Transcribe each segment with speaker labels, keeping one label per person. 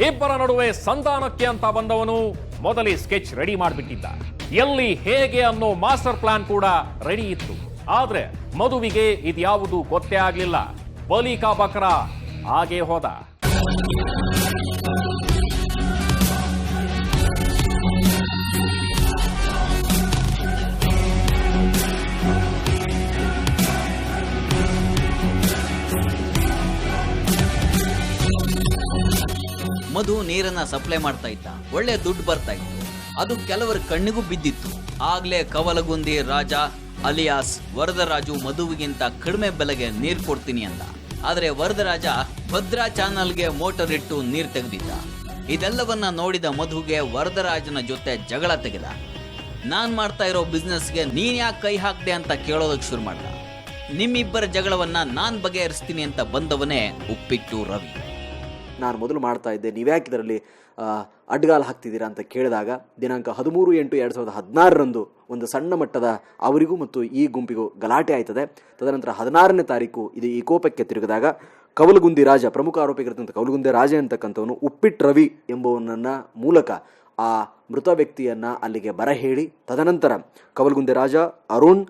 Speaker 1: ಇಬ್ಬರ ನಡುವೆ ಸಂಧಾನಕ್ಕೆ ಅಂತ ಬಂದವನು ಮೊದಲೇ ಸ್ಕೆಚ್ ರೆಡಿ ಮಾಡಿಬಿಟ್ಟಿದ್ದ. ಎಲ್ಲಿ ಹೇಗೆ ಅನ್ನೋ ಮಾಸ್ಟರ್ ಪ್ಲಾನ್ ಕೂಡ ರೆಡಿ ಇತ್ತು. ಆದ್ರೆ ಮಧುವಿಗೆ ಇದ್ಯಾವುದು ಗೊತ್ತೇ ಆಗ್ಲಿಲ್ಲ. ಬಲಿಕಾ ಬಕ್ರ, ಹಾಗೆ ಹೋದ.
Speaker 2: ಮಧು ನೀರನ್ನ ಸಪ್ಲೈ ಮಾಡ್ತಾ ಇದ್ದ. ಒಳ್ಳೆ ದುಡ್ಡು ಬರ್ತಾ ಇತ್ತು. ಅದು ಕೆಲವರ ಕಣ್ಣಿಗೂ ಬಿದ್ದಿತ್ತು. ಆಗ್ಲೇ ಕವಲಗುಂದಿ ರಾಜ ಅಲಿಯಾಸ್ ವರದರಾಜು ಮಧುವಿಗಿಂತ ಕಡಿಮೆ ಬೆಲೆಗೆ ನೀರು ಕೊಡ್ತೀನಿ ಅಂದ. ಆದ್ರೆ ವರದರಾಜ ಭದ್ರಾ ಚಾನಲ್ಗೆ ಮೋಟರ್ ಇಟ್ಟು ನೀರು ತೆಗೆದಿದ್ದ. ಇದೆಲ್ಲವನ್ನ ನೋಡಿದ ಮಧುಗೆ ವರದರಾಜನ ಜೊತೆ ಜಗಳ ತೆಗೆದ. ನಾನ್ ಮಾಡ್ತಾ ಇರೋ ಬಿಸ್ನೆಸ್ಗೆ ನೀನ್ ಯಾಕೆ ಕೈ ಹಾಕ್ದೆ ಅಂತ ಕೇಳೋದಕ್ಕೆ ಶುರು ಮಾಡ್ದ. ನಿಮ್ಮಿಬ್ಬರ ಜಗಳವನ್ನ ನಾನ್ ಬಗೆಹರಿಸ್ತೀನಿ ಅಂತ ಬಂದವನೇ ಉಪ್ಪಿಟ್ಟು ರವಿ.
Speaker 3: ನಾನು ಮೊದಲು ಮಾಡ್ತಾ ಇದ್ದೆ. ನೀವ್ಯಾಕೆ ಇದರಲ್ಲಿ ಅಡ್ಗಾಲು ಹಾಕ್ತಿದ್ದೀರಾ ಅಂತ ಕೇಳಿದಾಗ, ದಿನಾಂಕ ಹದಿಮೂರು ಎಂಟು ಎರಡು ಸಾವಿರದ ಹದಿನಾರರಂದು ಒಂದು ಸಣ್ಣ ಮಟ್ಟದ ಅವರಿಗೂ ಮತ್ತು ಈ ಗುಂಪಿಗೂ ಗಲಾಟೆ ಆಯ್ತದೆ. ತದನಂತರ ಹದಿನಾರನೇ ತಾರೀಕು ಇದು ಈ ಕೋಪಕ್ಕೆ ತಿರುಗಿದಾಗ, ಕವಲಗುಂದಿ ರಾಜ, ಪ್ರಮುಖ ಆರೋಪಿಗಿರತಕ್ಕಂಥ ಕವಲಗುಂದಿ ರಾಜ ಅಂತಕ್ಕಂಥವನು ಉಪ್ಪಿಟ್ ರವಿ ಎಂಬುವನನ್ನ ಮೂಲಕ ಆ ಮೃತ ವ್ಯಕ್ತಿಯನ್ನು ಅಲ್ಲಿಗೆ ಬರ ಹೇಳಿ ತದನಂತರ ಕವಲಗುಂದಿ ರಾಜ, ಅರುಣ್,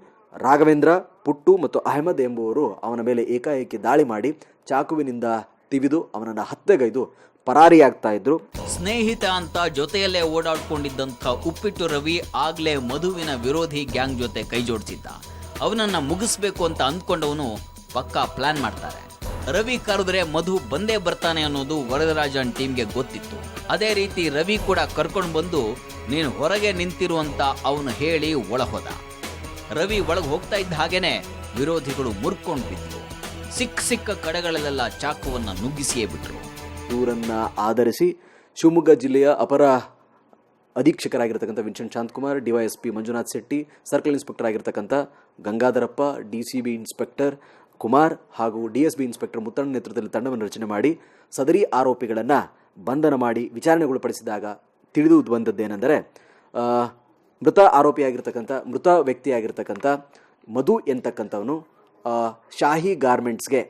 Speaker 3: ರಾಘವೇಂದ್ರ, ಪುಟ್ಟು ಮತ್ತು ಅಹಮದ್ ಎಂಬುವರು ಅವನ ಮೇಲೆ ಏಕಾಏಕಿ ದಾಳಿ ಮಾಡಿ, ಚಾಕುವಿನಿಂದ ತಿವಿದು ಅವನನ್ನು ಹತ್ಯೆಗೈದು ಪರಾರಿಯಾಗ್ತಾ ಇದ್ರು.
Speaker 2: ಸ್ನೇಹಿತ ಅಂತ ಜೊತೆಯಲ್ಲೇ ಓಡಾಡ್ಕೊಂಡಿದ್ದಂಥ ಉಪ್ಪಿಟ್ಟು ರವಿ ಆಗ್ಲೇ ಮಧುವಿನ ವಿರೋಧಿ ಗ್ಯಾಂಗ್ ಜೊತೆ ಕೈ ಜೋಡಿಸಿದ್ದ. ಅವನನ್ನ ಮುಗಿಸ್ಬೇಕು ಅಂತ ಅಂದ್ಕೊಂಡವನು ಪಕ್ಕಾ ಪ್ಲಾನ್ ಮಾಡ್ತಾರೆ. ರವಿ ಕರೆದ್ರೆ ಮಧು ಬಂದೇ ಬರ್ತಾನೆ ಅನ್ನೋದು ವರದರಾಜನ್ ಟೀಮ್ಗೆ ಗೊತ್ತಿತ್ತು. ಅದೇ ರೀತಿ ರವಿ ಕೂಡ ಕರ್ಕೊಂಡು ಬಂದು, ನೀನು ಹೊರಗೆ ನಿಂತಿರುವಂತ ಅವನು ಹೇಳಿ ಒಳಹೋದ. ರವಿ ಒಳಗೆ ಹೋಗ್ತಾ ಇದ್ದ ಹಾಗೇನೆ ವಿರೋಧಿಗಳು ಮುರ್ಕೊಂಡು ಬಿದ್ರು ಸಿಕ್ಕ ಸಿಕ್ಕ ಕಡೆಗಳಲ್ಲೆಲ್ಲ ಚಾಕುವನ್ನು ನುಗ್ಗಿಸಿಯೇ ಬಿಟ್ಟರು
Speaker 3: ಇವರನ್ನ ಆಧರಿಸಿ ಶಿವಮೊಗ್ಗ ಜಿಲ್ಲೆಯ ಅಪರ ಅಧೀಕ್ಷಕರಾಗಿರ್ತಕ್ಕಂಥ Vincent Shanthakumar, DYSP Manjunath Shetty, circle inspector ಆಗಿರ್ತಕ್ಕಂಥ Gangadharappa D C B inspector Kumar ಹಾಗೂ D S B inspector Muthanna ನೇತೃತ್ವದಲ್ಲಿ ತಂಡವನ್ನು ರಚನೆ ಮಾಡಿ ಸದರಿ ಆರೋಪಿಗಳನ್ನು ಬಂಧನ ಮಾಡಿ ವಿಚಾರಣೆಗೊಳಪಡಿಸಿದಾಗ ತಿಳಿದು ಬಂದದ್ದೇನೆಂದರೆ ಮೃತ ಆರೋಪಿಯಾಗಿರ್ತಕ್ಕಂಥ, ಮೃತ ವ್ಯಕ್ತಿಯಾಗಿರ್ತಕ್ಕಂಥ ಮಧು ಎಂತಕ್ಕಂಥವನು ಶಾಹಿ ಗಾರ್ಮೆಂಟ್ಸ್ಗೆ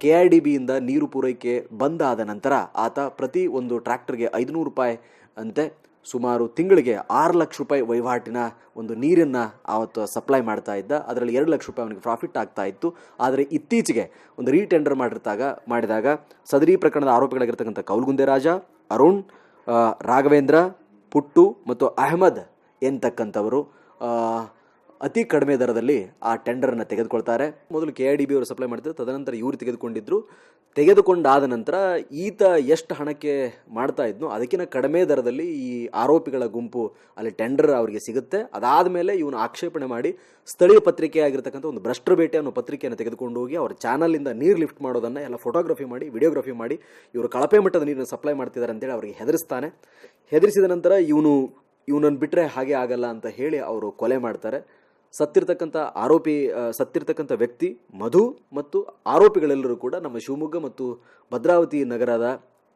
Speaker 3: ಕೆ ಆರ್ ಡಿ ಬಿಯಿಂದ ನೀರು ಪೂರೈಕೆ ಬಂದ್ ಆದ ನಂತರ ಆತ ಪ್ರತಿ ಒಂದು ಟ್ರ್ಯಾಕ್ಟರ್ಗೆ ಐದುನೂರು ರೂಪಾಯಿ ಅಂತೆ ಸುಮಾರು ತಿಂಗಳಿಗೆ ಆರು ಲಕ್ಷ ರೂಪಾಯಿ ವಹಿವಾಟಿನ ಒಂದು ನೀರನ್ನು ಆವತ್ತು ಸಪ್ಲೈ ಮಾಡ್ತಾ ಇದ್ದ. ಅದರಲ್ಲಿ ಎರಡು ಲಕ್ಷ ರೂಪಾಯಿ ಅವನಿಗೆ ಪ್ರಾಫಿಟ್ ಆಗ್ತಾ ಇತ್ತು. ಆದರೆ ಇತ್ತೀಚೆಗೆ ಒಂದು ರೀಟೆಂಡರ್ ಮಾಡಿರ್ತಾಗ, ಮಾಡಿದಾಗ ಸದರಿ ಪ್ರಕರಣದ ಆರೋಪಿಗಳಾಗಿರ್ತಕ್ಕಂಥ ಕೌಲ್ಗುಂದೆ ರಾಜ, ಅರುಣ್ ರಾಘವೇಂದ್ರ, ಪುಟ್ಟು ಮತ್ತು ಅಹಮದ್ ಎಂತಕ್ಕಂಥವರು ಅತಿ ಕಡಿಮೆ ದರದಲ್ಲಿ ಆ ಟೆಂಡರನ್ನು ತೆಗೆದುಕೊಳ್ತಾರೆ. ಮೊದಲು ಕೆ ಐ ಡಿ ಬಿ ಅವರು ಸಪ್ಲೈ ಮಾಡ್ತಿದ್ರು, ತದನಂತರ ಇವರು ತೆಗೆದುಕೊಂಡಿದ್ರು. ತೆಗೆದುಕೊಂಡಾದ ನಂತರ ಈತ ಎಷ್ಟು ಹಣಕ್ಕೆ ಮಾಡ್ತಾ ಇದ್ನೋ ಅದಕ್ಕಿಂತ ಕಡಿಮೆ ದರದಲ್ಲಿ ಈ ಆರೋಪಿಗಳ ಗುಂಪು ಅಲ್ಲಿ ಟೆಂಡರ್ ಅವರಿಗೆ ಸಿಗುತ್ತೆ. ಅದಾದ ಮೇಲೆ ಇವನು ಆಕ್ಷೇಪಣೆ ಮಾಡಿ ಸ್ಥಳೀಯ ಪತ್ರಿಕೆ ಆಗಿರ್ತಕ್ಕಂಥ ಒಂದು ಭ್ರಷ್ಟ್ರ ಭೇಟಿ ಅನ್ನೋ ಪತ್ರಿಕೆಯನ್ನು ತೆಗೆದುಕೊಂಡು ಹೋಗಿ ಅವ್ರ ಚಾನಲಿಂದ ನೀರು ಲಿಫ್ಟ್ ಮಾಡೋದನ್ನು ಎಲ್ಲ ಫೋಟೋಗ್ರಫಿ ಮಾಡಿ ವಿಡಿಯೋಗ್ರಫಿ ಮಾಡಿ ಇವರು ಕಳಪೆ ಮಟ್ಟದ ನೀರನ್ನು ಸಪ್ಲೈ ಮಾಡ್ತಿದ್ದಾರೆ ಅಂತೇಳಿ ಅವರಿಗೆ ಹೆದರಿಸ್ತಾನೆ. ಹೆದರಿಸಿದ ನಂತರ ಇವನು, ಇವನನ್ನು ಬಿಟ್ಟರೆ ಹಾಗೆ ಆಗಲ್ಲ ಅಂತ ಹೇಳಿ ಅವರು ಕೊಲೆ ಮಾಡ್ತಾರೆ. ಸತ್ತಿರ್ತಕ್ಕಂಥ ಆರೋಪಿ ಸತ್ತಿರ್ತಕ್ಕಂಥ ವ್ಯಕ್ತಿ ಮಧು ಮತ್ತು ಆರೋಪಿಗಳೆಲ್ಲರೂ ಕೂಡ ನಮ್ಮ ಶಿವಮೊಗ್ಗ ಮತ್ತು ಭದ್ರಾವತಿ ನಗರದ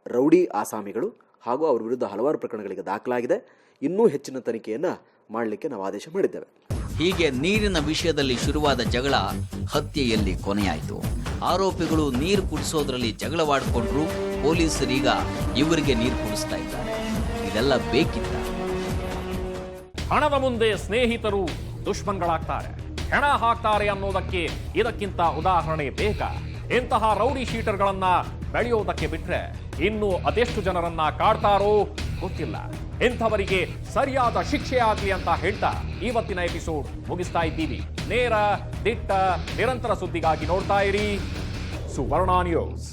Speaker 3: ರೌಡಿ ಆಸಾಮಿಗಳು ಹಾಗೂ ಅವರ ವಿರುದ್ಧ ಹಲವಾರು ಪ್ರಕರಣಗಳಿಗೆ ದಾಖಲಾಗಿದೆ. ಇನ್ನೂ ಹೆಚ್ಚಿನ ತನಿಖೆಯನ್ನು ಮಾಡಲಿಕ್ಕೆ ನಾವು ಆದೇಶ ಮಾಡಿದ್ದೇವೆ.
Speaker 2: ಹೀಗೆ ನೀರಿನ ವಿಷಯದಲ್ಲಿ ಶುರುವಾದ ಜಗಳ ಹತ್ಯೆಯಲ್ಲಿ ಕೊನೆಯಾಯಿತು. ಆರೋಪಿಗಳು ನೀರು ಕುಡಿಸೋದ್ರಲ್ಲಿ ಜಗಳವಾಡಿಕೊಂಡ್ರು ಪೊಲೀಸರೀಗ ಇವರಿಗೆ ನೀರು ಕುಡಿಸ್ತಾ ಇದ್ದಾರೆ. ಇದೆಲ್ಲ ಬೇಕಿತ್ತ?
Speaker 1: ಹಣದ ಮುಂದೆ ಸ್ನೇಹಿತರು ದುಶ್ಮನ್ಗಳಾಗ್ತಾರೆ ಹೆಣ ಹಾಕ್ತಾರೆ ಅನ್ನೋದಕ್ಕೆ ಇದಕ್ಕಿಂತ ಉದಾಹರಣೆ ಬೇಕಾ ಇಂತಹ ರೌಡಿ ಶೀಟರ್ಗಳನ್ನ ಬೆಳೆಯೋದಕ್ಕೆ ಬಿಟ್ರೆ ಇನ್ನು ಅದೆಷ್ಟು ಜನರನ್ನ ಕಾಡ್ತಾರೋ ಗೊತ್ತಿಲ್ಲ. ಇಂಥವರಿಗೆ ಸರಿಯಾದ ಶಿಕ್ಷೆ ಆಗಲಿ ಅಂತ ಹೇಳ್ತಾ ಇವತ್ತಿನ ಎಪಿಸೋಡ್ ಮುಗಿಸ್ತಾ ಇದ್ದೀವಿ. ನೇರ, ದಿಟ್ಟ, ನಿರಂತರ ಸುದ್ದಿಗಾಗಿ ನೋಡ್ತಾ ಇರಿ. ಸುವರ್ಣ ನ್ಯೂಸ್.